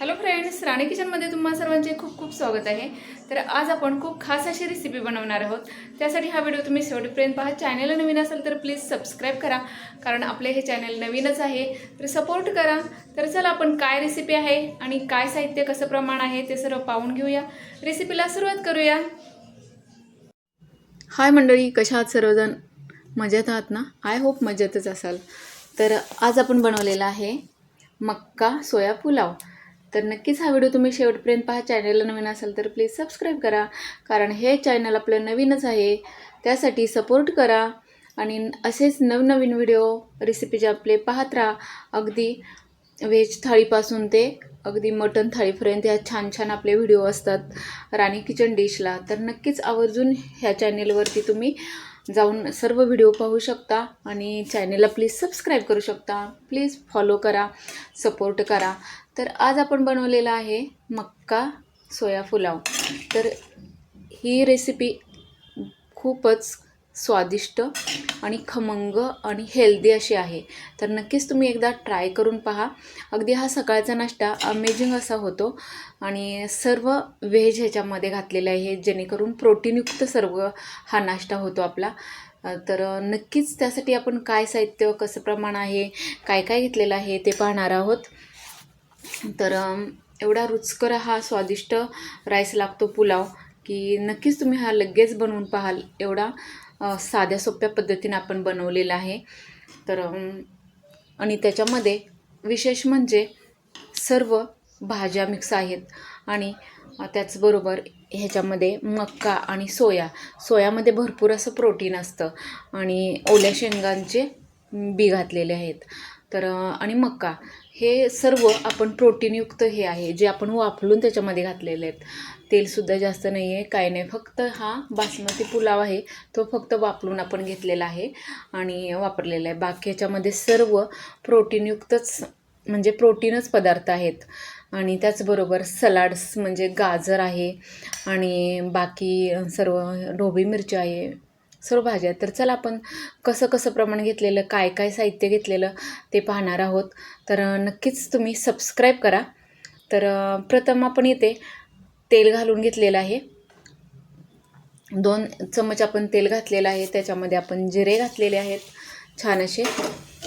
Hello friends राणी किचनमध्ये तुम्हा सर्वांचे खूप खूप स्वागत आहे. तर आज आपण खूप खास अशी रेसिपी बनवणार आहोत. त्यासाठी हा व्हिडिओ तुम्ही शेवटपर्यंत पहा. चॅनल नवीन असेल तर प्लीज सबस्क्राईब करा. कारण आपले हे चॅनल नवीनच आहे. तर सपोर्ट करा. तर चला आपण काय रेसिपी आहे आणि काय साहित्य कसं प्रमाण आहे ते सर्व पाहून घेऊया. रेसिपीला सुरुवात करूया. हाय मंडळी कशा आहात सर्वजण? मजेत आहात ना? आय होप मजेतच असाल. तर आज आपण बनवलेला आहे मक्का सोया पुलाव. तर नक्कीच हा व्हिडिओ तुम्ही शेवटपर्यंत पहा. चॅनलला नवीन असाल तर प्लीज सबस्क्राईब करा. कारण हे चॅनल आपलं नवीनच आहे. त्यासाठी सपोर्ट करा. आणि असेच नवनवीन व्हिडिओ रेसिपीचे आपले पाहत राहा. अगदी व्हेज थाळीपासून ते अगदी मटन थाळीपर्यंत ह्या छान छान आपले व्हिडिओ असतात. राणी किचन डिशला तर नक्कीच आवर्जून ह्या चॅनेलवरती तुम्ही जाऊन सर्व व्हिडिओ पाहू शकता. आणि चॅनेलला प्लीज सबस्क्राईब करू शकता. प्लीज फॉलो करा. सपोर्ट करा. तर आज आपण बनवलेला आहे मक्का सोया पुलाव. तर ही रेसिपी खूपच स्वादिष्ट आणि खमंग आणि हेल्दी अशी आहे. तर नक्कीच तुम्ही एकदा ट्राय करून पहा. अगदी हा सकाळचा नाश्ता अमेझिंग असा होतो आणि सर्व व्हेज ह्याच्यामध्ये घातलेलं आहे जेणेकरून प्रोटीनयुक्त सर्व हा नाश्ता होतो आपला. तर नक्कीच त्यासाठी आपण काय साहित्य कसं प्रमाण आहे काय काय घेतलेलं आहे ते पाहणार आहोत. तर एवढा रुचकर हा स्वादिष्ट राईस लागतो पुलाव की नक्कीच तुम्ही हा लगेच बनवून पाहाल. एवढा साध्या सोप्या पद्धतीने आपण बनवलेला आहे. तर आणि त्याच्यामध्ये विशेष म्हणजे सर्व भाज्या मिक्स आहेत आणि त्याचबरोबर ह्याच्यामध्ये मक्का आणि सोया. सोयामध्ये भरपूर असं प्रोटीन असतं आणि ओल्या शेंगांचे बी घातलेले आहेत. तर आणि मक्का. हे सर्व आपण प्रोटीनयुक्त हे आहे जे आपण वाफलून त्याच्यामध्ये घातलेले आहेत. तेलसुद्धा जास्त नाही आहे काय नाही. फक्त हा बासमती पुलाव आहे तो फक्त वापरून आपण घेतलेला आहे आणि वापरलेला आहे. बाकी ह्याच्यामध्ये सर्व प्रोटीनयुक्तच म्हणजे प्रोटीनच पदार्थ आहेत. आणि त्याचबरोबर सलाड्स म्हणजे गाजर आहे आणि बाकी सर्व ढोबी मिरची आहे सर्व भाज्या तर चला आपण कसं कसं प्रमाण घेतलेलं काय काय साहित्य घेतलेलं ते पाहणार आहोत. तर नक्कीच तुम्ही सबस्क्राईब करा. तर प्रथम आपण इथे तेल घालून घेतलेलं आहे. दोन चमच आपण तेल घातलेलं आहे. त्याच्यामध्ये आपण जिरे घातलेले आहेत छान असे.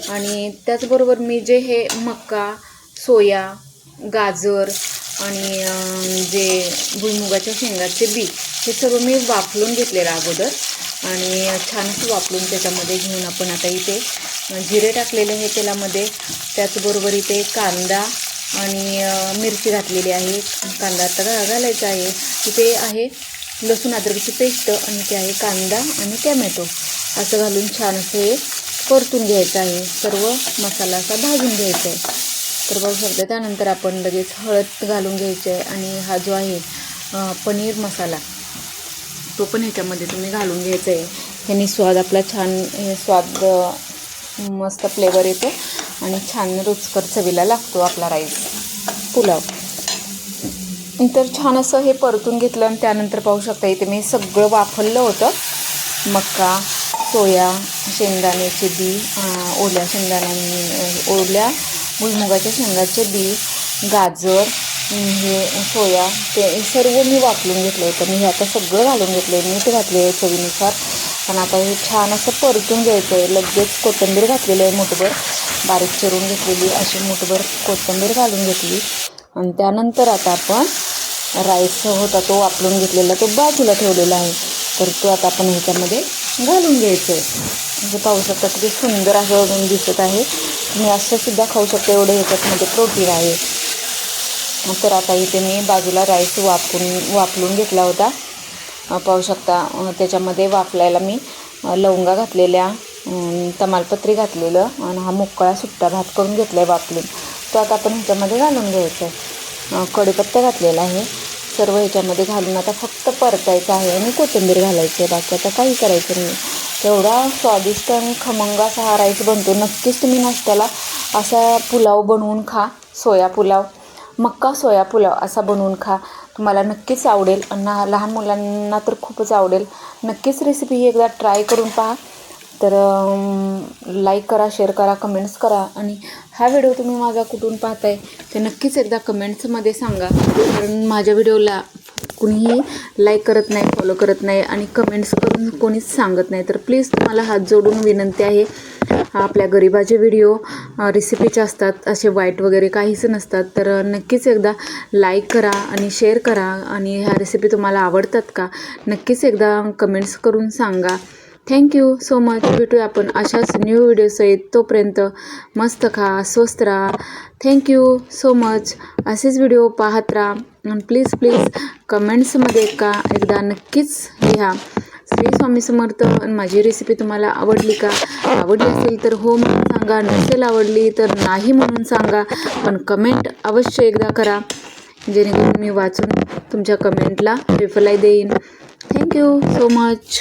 आणि त्याचबरोबर मी जे हे मक्का सोया गाजर आणि जे भुईमुगाच्या शेंगाचे बी हे सर्व मी वाफलून घेतलेलं अगोदर. आणि छानसं वापरून त्याच्यामध्ये घेऊन आपण आता इथे जिरे टाकलेले आहे तेलामध्ये. त्याचबरोबर इथे कांदा आणि मिरची घातलेली आहे. कांदा आता घा घालायचा आहे. इथे आहे लसूण अद्रकची पेस्ट आणि ते आहे कांदा आणि टॅमॅटो. असं घालून छान असं हे परतून घ्यायचं आहे. सर्व मसाला असा भाजून घ्यायचा आहे. तर बघू शकता त्यानंतर आपण लगेच हळद घालून घ्यायचं आहे. आणि हा जो आहे पनीर मसाला तो पण ह्याच्यामध्ये तुम्ही घालून घ्यायचा आहे ह्यानी स्वाद आपला छान हे स्वाद मस्त फ्लेवर येतो. आणि छान रुचकर चवीला लागतो आपला राईस पुलाव. तर छान असं हे परतून घेतलं आणि त्यानंतर पाहू शकता इथे मी सगळं वाफरलं होतं. मक्का सोया शेंगदाण्याचे बी ओल्या शेंगदाण्या ओल्या भुईमुगाच्या शेंगाचे बी गाजर हे सोया ते सर्व मी वापरून घेतलं होतं. मी हे आता सगळं घालून घेतलं आहे मीठ घातले आहे चवीनुसार. आणि आता हे छान असं परतून घ्यायचं आहे लगेच कोथिंबीर घातलेली आहे मुठभर. बारीक चिरून घेतलेली अशी मुठभर कोथिंबीर घालून घेतली. आणि त्यानंतर आता आपण राईस होता तो वापरून घेतलेला तो बाजूला ठेवलेला आहे. तर तो आता आपण ह्याच्यामध्ये घालून घ्यायचं आहे म्हणजे पाहू शकता किती सुंदर असं अजून दिसत आहे. तुम्ही असं सुद्धा खाऊ शकता एवढं ह्याच्यामध्ये म्हणजे प्रोटीन आहे. तर आता इथे मी बाजूला राईस वापरून वापलून घेतला होता. पाहू शकता त्याच्यामध्ये वाफलायला मी लवंगा घातलेल्या तमालपत्री घातलेलं आणि हा मोकळा सुट्टा भात करून घेतला आहे वापरून तो आता आपण ह्याच्यामध्ये घालून घ्यायचा आहे. कढीपत्ता घातलेला आहे. सर्व ह्याच्यामध्ये घालून आता फक्त परतायचं आहे आणि कोथिंबीर घालायची आहे. बाकी आता काही करायचं नाही. तेवढा स्वादिष्ट आणि खमंग असा हा राईस बनतो. नक्कीच तुम्ही नाश्त्याला असा पुलाव बनवून खा. सोया पुलाव. मक्का सोया पुलाव असा बनवून खा. तुम्हाला नक्कीच आवडेल. आणि लहान मुलांना तर खूपच आवडेल. नक्कीच रेसिपी ही एकदा ट्राय करून पहा. तर लाईक करा शेअर करा कमेंट्स करा. आणि हा व्हिडिओ तुम्ही माझा कुठून पाहताय ते नक्कीच एकदा कमेंट्समध्ये सांगा. कारण माझ्या व्हिडिओला कुणीही लाईक करत नाही फॉलो करत नाही आणि कमेंट्स करून कोणीच सांगत नाही. तर प्लीज तुम्हाला हात जोडून विनंती आहे. आपल्या गरिबाचे व्हिडिओ रेसिपीचे असतात असे वाईट वगैरे काहीच नसतात. तर नक्कीच एकदा लाईक करा आणि शेअर करा. आणि ह्या रेसिपी तुम्हाला आवडतात का? नक्कीच एकदा कमेंट्स करून सांगा. थँक्यू सो मच भेटूया आपण अशाच न्यू व्हिडिओसहित तोपर्यंत मस्त खा स्वस्त राहा. थँक्यू सो मच असेच व्हिडिओ पाहत राहा. प्लीज प्लीज कमेंट्समध्ये का एकदा नक्कीच लिहा. श्री स्वामी समर्थ माझी रेसिपी तुम्हाला आवडली का? आवडली असेल तर हो म्हणून सांगा. नसेल आवडली तर नाही म्हणून सांगा. पण कमेंट अवश्य एकदा करा. जेणेकरून मी वाचून तुमच्या कमेंटला रिप्लाय देईन. Thank you so much